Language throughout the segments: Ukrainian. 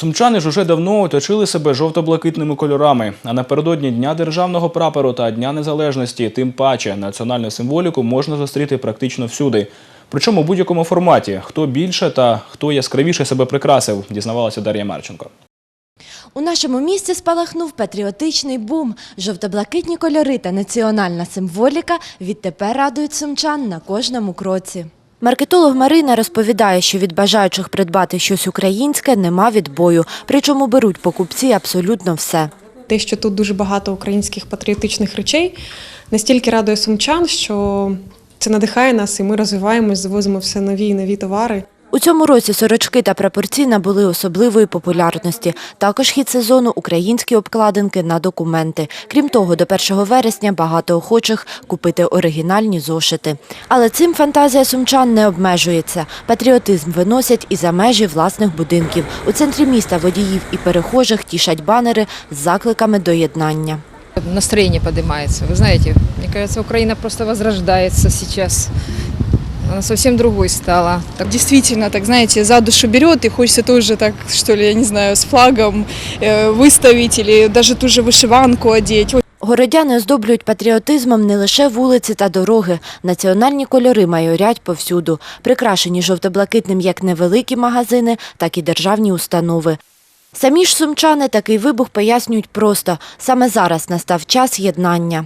Сумчани ж уже давно оточили себе жовто-блакитними кольорами. А напередодні Дня державного прапору та Дня Незалежності, тим паче національну символіку можна зустріти практично всюди. Причому у будь-якому форматі. Хто більше та хто яскравіше себе прикрасив, дізнавалася Дар'я Марченко. У нашому місті спалахнув патріотичний бум. Жовто-блакитні кольори та національна символіка відтепер радують сумчан на кожному кроці. Маркетолог Марина розповідає, що від бажаючих придбати щось українське нема відбою, причому беруть покупці абсолютно все. Те, що тут дуже багато українських патріотичних речей, настільки радує сумчан, що це надихає нас, і ми розвиваємось, завозимо все нові і нові товари. У цьому році сорочки та прапорці набули особливої популярності. Також хід сезону українські обкладинки на документи. Крім того, до 1 вересня багато охочих купити оригінальні зошити. Але цим фантазія сумчан не обмежується. Патріотизм виносять і за межі власних будинків. У центрі міста водіїв і перехожих тішать банери з закликами до єднання. настроение поднимается. Вы знаете, мне кажется, Украина просто возрождается сейчас Она совсем другой стала. Так, Действительно, так знаете, за душу берет, и хочется тоже так, что ли, я не знаю, с флагом э, выставить или даже ту же вышиванку одеть. Городяни оздоблюють патріотизмом не лише вулиці та дороги. Національні кольори майорять повсюду, прикрашені жовто-блакитним як невеликі магазини, так і державні установи. Самі ж сумчани такий вибух пояснюють просто. Саме зараз настав час єднання.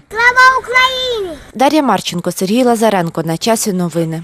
Україні! Дар'я Марченко, Сергій Лазаренко. На часі новини.